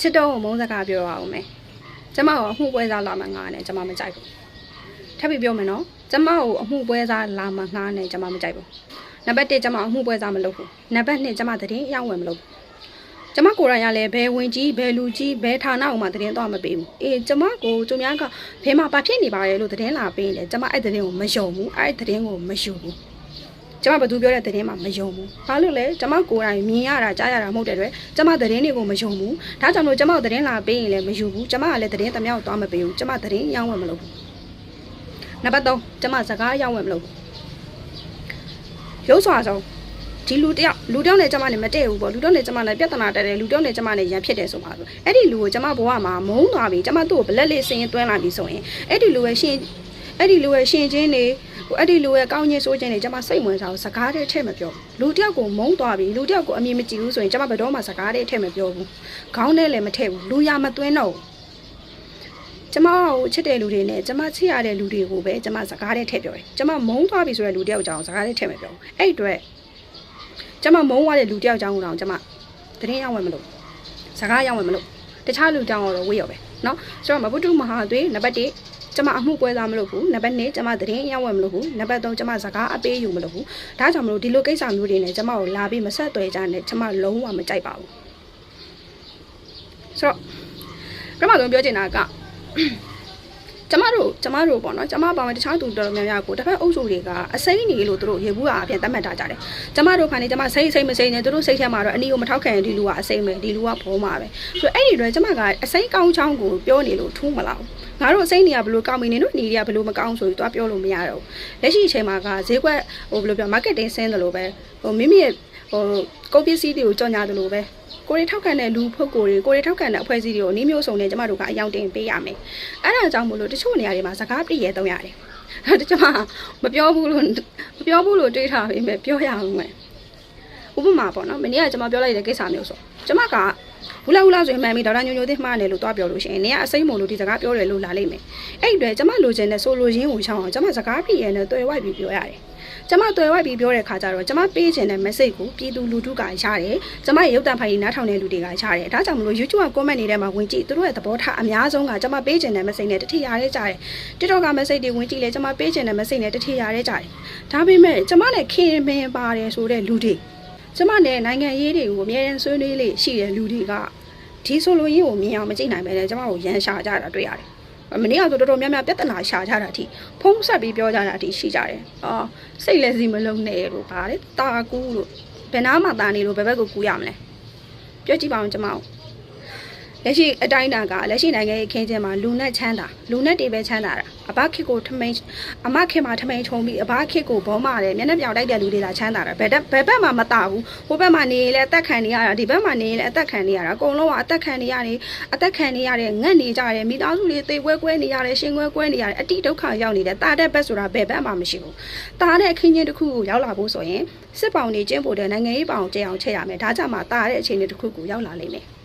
ချစ်တော့မုန်းစကားပြောရအောင်မယ်ကျမကိုအမှုပွဲစားလာမှငါနဲ့ကျမမကြိုက်ဘူးထပ်ပြီးပြောမယ်နော်ကျမကိုအမှုပွဲစားလာမှငါနဲ့ကျမမကြိုက်ဘူးနံပါတ်1ကျမအမှုပွဲစားမလုပ်ဘူးနံပါတ်2ကျမသတင်းအရောက်ဝင်မလုပ်ဘူးကျမကိုယ်တိုင်ကလည်းဘယ်ဝင်ကြီးဘယ်လူကြီးဘယ်ဌာနကိုမှသတင်းတော့မပေးဘူးအေးကျမကိုသူများကဘယ်မှာဘာဖြစ်နေပါလဲလို့သတင်းလာပေးတယ်ကျမအဲ့သတင်းကိုမယုံဘူးအဲ့သတင်းကိုမယူဘူး ကျမဘာသူပြောတဲ့သတင်းမှမယုံဘူး။ဘာလို့လဲကျမကိုယ်တိုင်မြင်ရတာကြားရတာမဟုတ်တဲ့အတွက်ကျမသတင်းတွေကိုမယုံဘူး။ဒါကြောင့်မို့ကျမကိုသတင်းလာပေးရင်လည်းမယူဘူး။ကျမကလည်းသတင်းတမျှောက်သွားမပေးဘူး။ကျမသတင်းရောင်းဝယ်မလုပ်ဘူး။နံပါတ်3ကျမစကားရောင်းဝယ်မလုပ်ဘူး။ရုပ်စွာဆုံးဒီလူတယောက်လူတယောက်နဲ့ကျမနဲ့မတည့်ဘူးပေါ့လူတယောက်နဲ့ကျမနဲ့ပြဿနာတက်တယ်လူတယောက်နဲ့ကျမနဲ့ရန်ဖြစ်တယ်ဆိုပါဆိုအဲ့ဒီလူကိုကျမဘဝမှာမုန်းသွားပြီကျမသူ့ကိုဘလက်လေးစင်းရင်တွန်းလာပြီဆိုရင်အဲ့ဒီလူရဲ့ရှင်အဲ့ဒီလူရဲ့ရှင်ချင်းတွေ ဟိုအဲ့ဒီလူရဲ့ကောင်းချင်းဆိုးချင်းတွေကျမစိတ်ဝင်စားဘူးစကားတွေထည့်မပြောဘူးလူတယောက်ကိုမုန်းသွားပြီလူတယောက်ကိုအမြင်မကြည့်ဘူးဆိုရင်ကျမဘယ်တော့မှစကားတွေထည့်မပြောဘူးခေါင်းထဲလည်းမထည့်ဘူးလူရမသွင်းတော့ဘူးကျမကိုချစ်တဲ့လူတွေနဲ့ကျမချစ်ရတဲ့လူတွေကိုပဲကျမစကားတွေထည့်ပြောတယ်ကျမမုန်းသွားပြီဆိုတဲ့လူတယောက်ကြောင့်စကားတွေထည့်မပြောဘူးအဲ့အတွက် ကျမမုန်းသွားတဲ့လူတယောက်ကြောင့်တော့ကျမသတင်းရောက်ဝင်မလို့စကားရောက်ဝင်မလို့တခြားလူကြောင့်တော့ဝေးရောပဲเนาะဆိုတော့မပုတုမဟာသွေးနံပါတ်1 ကျမအမှုပွဲစားမလုပ်ဘူးနံပါတ်2ကျမသတင်းရောက်ဝင်မလုပ်ဘူးနံပါတ်3ကျမစကားအပေးယူမလုပ်ဘူးဒါကြောင့်မလို့ဒီလိုကိစ္စမျိုးတွေနဲ့ကျမကိုလာပြီးမဆက်သွယ်ကြနဲ့ကျမလုံးဝမကြိုက်ပါဘူးဆိုတော့ပထမဆုံးပြောချင်တာကကျမတို့ကျမတို့ပေါ့နော်ကျမပါဝင်တခြားသူတော်တော်များများကိုတစ်ဖက်အုပ်စုတွေကအစိမ့်နေလို့သူတို့ရေဘူးအားအပြင်သတ်မှတ်ထားကြတယ်ကျမတို့ခါနေကျမစိတ်စိတ်မစိမ့်နေသူတို့စိတ်ထဲမှာတော့အနီကိုမထောက်ခံရင်ဒီလူကအစိမ့်ပဲဒီလူကဘောမှာပဲဆိုတော့အဲ့ဒီတော့ကျမကအစိမ့်ကောင်းချောင်းကိုပြောနေလို့ထူးမလား ငါတို့အစိမ့်နေရဘလို့ကောင်းမင်းနေတို့နေရဘလို့မကောင်းဆိုပြီးသွားပြောလို့မရတော့ဘူးလက်ရှိအချိန်မှာကဈေးကွက်ဟိုဘယ်လိုပြော marketing ဆင်းတယ်လို့ပဲဟိုမိမိရဲ့ဟိုကုန်ပစ္စည်းတွေကိုကြော်ညာတယ်လို့ပဲကိုရီထောက်ခံတဲ့လူဖုတ်ကိုတွေကိုရီထောက်ခံတဲ့အဖွဲ့အစည်းတွေကိုနည်းမျိုးစုံနဲ့ကျမတို့ကအယောင်တင်ပေးရမယ်။အဲ့ဒါကြောင့်မို့လို့တချို့နေရာတွေမှာစကားပြည့်ရဲတုံးရတယ်။ဒါကျမမပြောဘူးလို့မပြောဘူးလို့တွေးထားပေမဲ့ပြောရအောင်မယ်။ ဥပမာပေါ့နော်။မနေ့ကကျမပြောလိုက်တဲ့ကိစ္စမျိုးဆိုကျမကဘူးလာဘူးလာဆိုရင်မှန်ပြီဒေါက်တာညိုညိုသိမှားတယ်လို့တွားပြောလို့ရှိရင်နေကအစိမ့်မလို့ဒီစကားပြောတယ်လို့လာလိမ့်မယ်။အဲ့ဒီအတွက်ကျမလိုချင်တဲ့ဆိုလိုရင်းကိုရှောင်းအောင်ကျမစကားပြည့်ရဲနဲ့တွေ့ဝိုက်ပြီးပြောရတယ်။ကျမတွေ့ဝိုက်ပြီးပြောတဲ့ခါကျတော့ကျမပေးချင်တဲ့ message ကိုပြည်သူလူထုကရတယ်။ကျမရဲ့ရုပ်တံဖိုင်နားထောင်တဲ့လူတွေကရတယ်။ဒါကြောင့်မလို့ YouTube က comment နေတဲ့မှာဝင်ကြည့်သူတို့ရဲ့သဘောထားအများဆုံးကကျမပေးချင်တဲ့ message နဲ့တတိယရဲကြတယ်။ TikTok က message တွေဝင်ကြည့်လဲကျမပေးချင်တဲ့ message နဲ့တတိယရဲကြတယ်။ဒါပေမဲ့ကျမနဲ့ခင်မင်ပါတယ်ဆိုတဲ့လူတွေ ကျမနဲ့နိုင်ငံရေးတွေကိုအများရန်ဆွေးနွေးလေးရှိတဲ့လူတွေကဒီဆိုလိုရင်းကိုမြင်အောင်မကြည့်နိုင်ပဲလေကျမကိုရန်ရှာကြတာတွေ့ရတယ်။မနေ့ကဆိုတော်တော်များများပြဿနာရှာကြတာအထိဖုံးဆက်ပြီးပြောကြတာအထိရှိကြတယ်။အော်စိတ်လည်းစီမလုံးနဲ့လို့ဗါလေတာကူးလို့ဘယ်နာမှတာနေလို့ဘယ်ဘက်ကိုကူးရမလဲ။ပြောကြည့်ပါဦးကျမတို့ လက်ရှိအတိုင်းအတာကလက်ရှိနိုင်ငံရေးခင်းချင်းမှာလူနဲ့ချမ်းသာလူနဲ့တေပဲချမ်းသာတာအဘခေတ်ကိုထမိန်အမခေတ်မှာထမိန်ချုံပြီးအဘခေတ်ကိုဘောမာတယ်မျက်နှာပြောင်တိုက်တဲ့လူတွေလာချမ်းသာတာဘယ်ဘယ်ဘက်မှာမတာဘူးဟိုဘက်မှာနေရင်လည်းအသက်ခံနေရတာဒီဘက်မှာနေရင်လည်းအသက်ခံနေရတာအကုန်လုံးကအသက်ခံနေရတယ်အသက်ခံနေရတယ်ငတ်နေကြတယ်မိသားစုတွေသေကွဲကွဲနေရတယ်ရှင်ကွဲကွဲနေရတယ်အတိဒုက္ခရောက်နေတယ်တာတဲ့ဘက်ဆိုတာဘယ်ဘက်မှာမရှိဘူးတာတဲ့အခင်းချင်းတစ်ခုကိုရောက်လာဖို့ဆိုရင်စစ်ပောင်နေကျင်းပို့တဲ့နိုင်ငံရေးပောင်ကျဲအောင်ချက်ရမယ်ဒါကြောင့်မှတာတဲ့အခြေအနေတစ်ခုကိုရောက်လာလိမ့်မယ်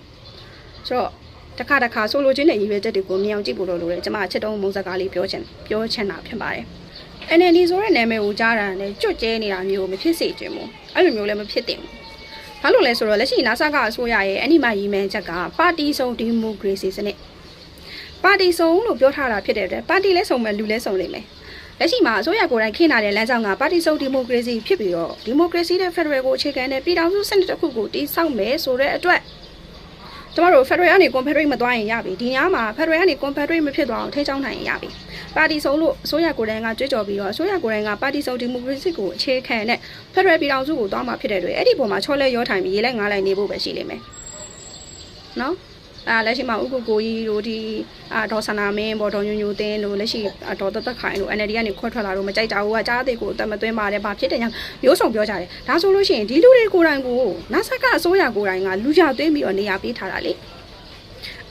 ဆိုတော့တစ်ခါတစ်ခါဆိုလိုချင်းတဲ့ရည်ရွယ်ချက်တွေကိုမြင်အောင်ကြည့်ဖို့လိုလို့လေကျွန်မချစ်တုံးမုံစကားလေးပြောချင်ပြောချင်တာဖြစ်ပါတယ်။ NLD ဆိုတဲ့နာမည်ကိုကြားတာနဲ့ကြွတ်ကျဲနေတာမျိုးမဖြစ်စေချင်ဘူး။အဲ့လိုမျိုးလည်းမဖြစ်သင့်ဘူး။ဘာလို့လဲဆိုတော့လက်ရှိ NASA ကအစိုးရရဲ့အဲ့ဒီမှာရည်မှန်းချက်ကပါတီစုံဒီမိုကရေစီစနစ်ပါတီစုံလို့ပြောထားတာဖြစ်တဲ့အတွက်ပါတီလဲစုံမဲ့လူလဲစုံလိမ့်မယ်။လက်ရှိမှာအစိုးရကိုယ်တိုင်ခင်းလာတဲ့လမ်းကြောင်းကပါတီစုံဒီမိုကရေစီဖြစ်ပြီးတော့ဒီမိုကရေစီတဲ့ဖက်ဒရယ်ကိုအခြေခံတဲ့ပြည်ထောင်စုစနစ်တစ်ခုကိုတည်ဆောက်မယ်ဆိုတဲ့အတွက် ကျမတို့ Federal ကနေ Confederate မသွားရင်ရပြီဒီညမှာ Federal ကနေ Confederate မဖြစ်သွားအောင်ထိန်းချောင်းနိုင်ရင်ရပြီပါတီဆုံးလို့အစိုးရကိုယ်တိုင်ကကြွေးကြော်ပြီးတော့အစိုးရကိုယ်တိုင်ကပါတီဆုံးဒီမိုကရေစီကိုအခြေခံတဲ့ Federal ပြည်ထောင်စုကိုသွားမှာဖြစ်တဲ့တွေအဲ့ဒီပုံမှာချောလဲရောထိုင်ပြီးရေးလိုက်ငားလိုက်နေဖို့ပဲရှိလိမ့်မယ်နော် အာလက်ရှိမှာဥက္ကုကိုကြီးတို့ဒီအာဒေါ်ဆန္နာမင်းဘော်ဒေါ်ညိုညိုတင်းတို့လက်ရှိဒေါ်သက်သက်ခိုင်တို့ NLD ကနေခွတ်ထွက်လာတော့မကြိုက်တာဘူးကကြားသေးကိုအသက်မသွင်းပါတယ်ဘာဖြစ်တယ်ညာမျိုးစုံပြောကြတယ်ဒါဆိုလို့ရှိရင်ဒီလူတွေကိုယ်တိုင်ကိုနာဆာကအစိုးရကိုယ်တိုင်ကလူကြသွင်းပြီးတော့နေရာပေးထားတာလေ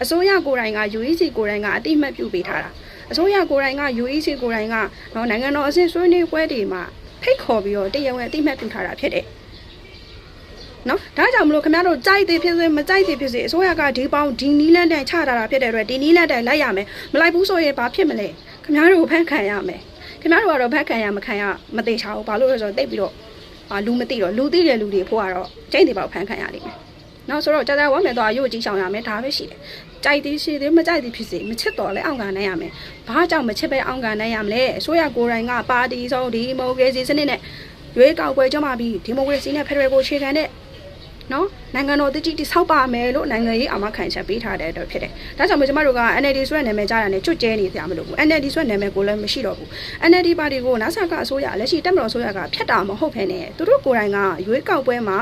အစိုးရကိုယ်တိုင်က UEC ကိုယ်တိုင်ကအတိအမှတ်ပြုပေးထားတာအစိုးရကိုယ်တိုင်က UEC ကိုယ်တိုင်ကနော်နိုင်ငံတော်အဆင့်ဆွေးနွေးပွဲတွေမှာဖိတ်ခေါ်ပြီးတော့တရားဝင်အတိအမှတ်ပြုထားတာဖြစ်တယ် နော်ဒါကြောင့်မလို့ခင်ဗျားတို့ကြိုက်သေးဖြစ်စေမကြိုက်သေးဖြစ်စေအစိုးရကဒီပေါင်းဒီနီးလန်းတိုင်ချထားတာဖြစ်တဲ့အတွက်ဒီနီးလန်းတိုင်လိုက်ရမယ်မလိုက်ဘူးဆိုရင်ဘာဖြစ်မလဲခင်ဗျားတို့ဖန်ခံရမယ်ခင်ဗျားတို့ကတော့ဖန်ခံရမခံရမသိချဘူးဘာလို့လဲဆိုတော့တိတ်ပြီးတော့အာလူမသိတော့လူသိတဲ့လူတွေဖို့ကတော့ကျိတ်တွေပေါ့ဖန်ခံရလိမ့်မယ်နောက်ဆိုတော့ကြာကြာဝမ်းမယ်တော့ရုပ်ကြီးရှောင်ရမယ်ဒါပဲရှိတယ်ကြိုက်သည်ရှိသည်မကြိုက်သည်ဖြစ်စေမချစ်တော့လဲအောင်ကန်နိုင်ရမယ်ဘာကြောင့်မချစ်ပဲအောင်ကန်နိုင်ရမလဲအစိုးရကိုယ်တိုင်ကပါတီဆုံးဒီမိုကရေစီစနစ်နဲ့ရွေးကောက်ပွဲကြမှာပြီးဒီမိုကရေစီနဲ့ဖက်ဒရယ်ကိုအခြေခံတဲ့ နော်နိုင်ငံတော်တည်တည်တိဆောက်ပါမယ်လို့နိုင်ငံရေးအာမခံချက်ပေးထားတဲ့အတွက်ဖြစ်တယ်။ဒါကြောင့်မို့ကျမတို့က NLD ဆိုတဲ့နာမည်ကြားတာနဲ့ကျွတ်ကျဲနေကြမလို့ဘူး။ NLD ဆိုတဲ့နာမည်ကိုလည်းမရှိတော့ဘူး။ NLD ပါတီကိုနာဆာကအစိုးရလက်ရှိတက်မတော်အစိုးရကဖျက်တာမဟုတ်ဘဲနဲ့သူတို့ကိုယ်တိုင်ကရွေးကောက်ပွဲမှာ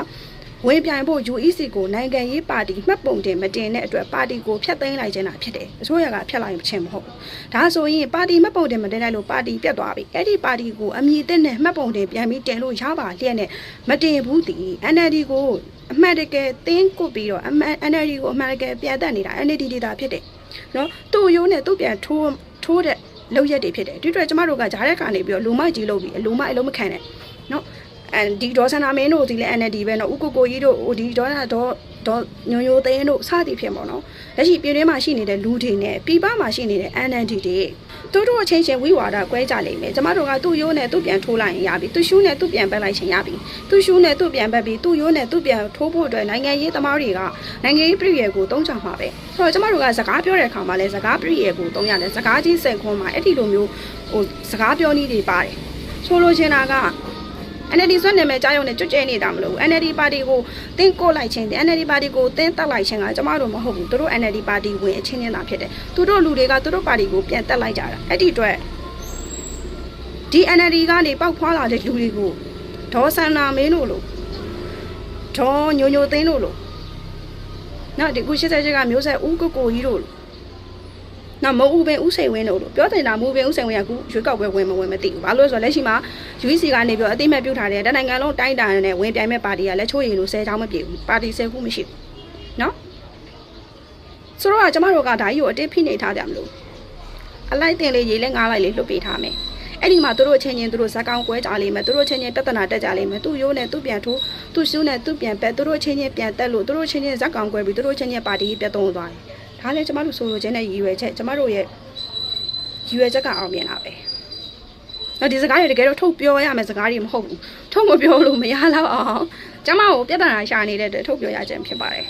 ဝင်ပြိုင်ဖို့ UEC ကိုနိုင်ငံရေးပါတီမှတ်ပုံတင်မတင်တဲ့အတွက်ပါတီကိုဖျက်သိမ်းလိုက်ခြင်းတာဖြစ်တယ်။အစိုးရကဖျက်လိုက်ခြင်းမဟုတ်ဘူး။ဒါဆိုရင်ပါတီမှတ်ပုံတင်မတင်လိုက်လို့ပါတီပြတ်သွားပြီ။အဲ့ဒီပါတီကိုအမည်တင်နဲ့မှတ်ပုံတင်ပြန်ပြီးတင်လို့ရပါလျက်နဲ့မတင်ဘူးတည် NLD ကို အမှန်တကယ်တင်းကုတ်ပြီးတော့အမှန် NLD ကိုအမှန်တကယ်ပြန်တက်နေတာ NLD ဒေတာဖြစ်တယ်။နော်သူ့ရိုးနဲ့သူ့ပြန်ထိုးထိုးတဲ့လောက်ရက်တွေဖြစ်တယ်။ဒီအတွက်ကျမတို့ကဂျားတဲ့ကနေပြီးတော့လူမိုက်ကြီးလုပ်ပြီးအလူမိုက်အလုံးမခံနဲ့။နော်အဲဒီဒေါ်ဆန္ဒမင်းတို့ဒီလဲ NLD ပဲနော်ဥကိုကိုကြီးတို့ဟိုဒီဒေါ်ဒေါ် ဒေါ်ညိုညိုသိန်းတို့စသည်ဖြစ်ပေါ့နော်လက်ရှိပြည်တွင်းမှာရှိနေတဲ့လူတွေနဲ့ပြည်ပမှာရှိနေတဲ့ NLD တွေသူတို့အချင်းချင်းဝိဝါဒကွဲကြလိမ့်မယ်ကျမတို့ကသူ့ရိုးနဲ့သူ့ပြန်ထိုးလိုက်ရင်ရပြီသူ့ရှူးနဲ့သူ့ပြန်ပက်လိုက်ရင်ရပြီသူ့ရှူးနဲ့သူ့ပြန်ပက်ပြီးသူ့ရိုးနဲ့သူ့ပြန်ထိုးဖို့အတွက်နိုင်ငံရေးသမားတွေကနိုင်ငံရေးပြည်ရယ်ကိုတုံးချမှာပဲဆိုတော့ကျမတို့ကစကားပြောတဲ့အခါမှာလည်းစကားပြည်ရယ်ကိုတုံးရတယ်စကားကြီးစိတ်ခွန်းမှာအဲ့ဒီလိုမျိုးဟိုစကားပြောနည်းတွေပါတယ်ဆိုလိုချင်တာက NLD ဆွဲနာမည်ကြားရုံနဲ့ကြွကြဲနေတာမလို့ NLD ပါတီကိုတင်းကိုလိုက်ခြင်း NLD ပါတီကိုတင်းတက်လိုက်ခြင်းကကျမတို့မဟုတ်ဘူးသူတို့ NLD ပါတီဝင်အချင်းချင်းသာဖြစ်တယ်သူတို့လူတွေကသူတို့ပါတီကိုပြန်တက်လိုက်ကြတာအဲ့ဒီအတွက်ဒီ NLD ကနေပောက်ဖွာလာတဲ့လူတွေကိုဒေါ်ဆန္နာမင်းတို့လို့ဒေါ်ညိုညိုသိန်းတို့လို့နော်ဒီခု88ကမျိုးဆက်ဦးကိုကိုကြီးတို့လို့ နော်မဟုတ်ဦးပင်ဦးစိန်ဝင်းတို့လို့ပြောတင်တာမဟုတ်ပင်ဦးစိန်ဝင်းကခုရွေးကောက်ပွဲဝင်မဝင်မသိဘူးဘာလို့လဲဆိုတော့လက်ရှိမှာ UEC ကနေပြီးတော့အတိအမဲ့ပြုတ်ထားတယ်တနိုင်ငံလုံးတိုင်းတာနဲ့ဝင်ပြိုင်မဲ့ပါတီကလက်ချိုးရည်လို့10ချောင်းမပြည့်ဘူးပါတီ10ခုမရှိဘူးနော်ဆိုတော့ကျမတို့ကဒါကြီးကိုအတင်းဖိနေထားကြမလို့အလိုက်တင်လေးရေးလဲငားလိုက်လေးလွတ်ပေးထားမယ်အဲ့ဒီမှာသူတို့အချင်းချင်းသူတို့ဇက်ကောင်ကွဲကြလိမ့်မယ်သူတို့အချင်းချင်းပြဿနာတက်ကြလိမ့်မယ်သူ့ရိုးနဲ့သူ့ပြန်ထိုးသူ့ရှုံးနဲ့သူ့ပြန်ပက်သူတို့အချင်းချင်းပြန်တက်လို့သူတို့အချင်းချင်းဇက်ကောင်ကွဲပြီးသူတို့အချင်းချင်းပါတီပြတ်သုံးသွားတယ် ဒါလည်းကျမတို့ဆိုလိုချင်တဲ့ရည်ရွယ်ချက်ကျမတို့ရဲ့ရည်ရွယ်ချက်ကအောင်မြင်တာပဲတော့ဒီစကားတွေတကယ်တော့ထုတ်ပြောရမယ်စကားတွေမဟုတ်ဘူးထုတ်မပြောလို့မရတော့အောင်ကျမကိုပြဿနာရှာနေတဲ့အတွက်ထုတ်ပြောရခြင်းဖြစ်ပါတယ်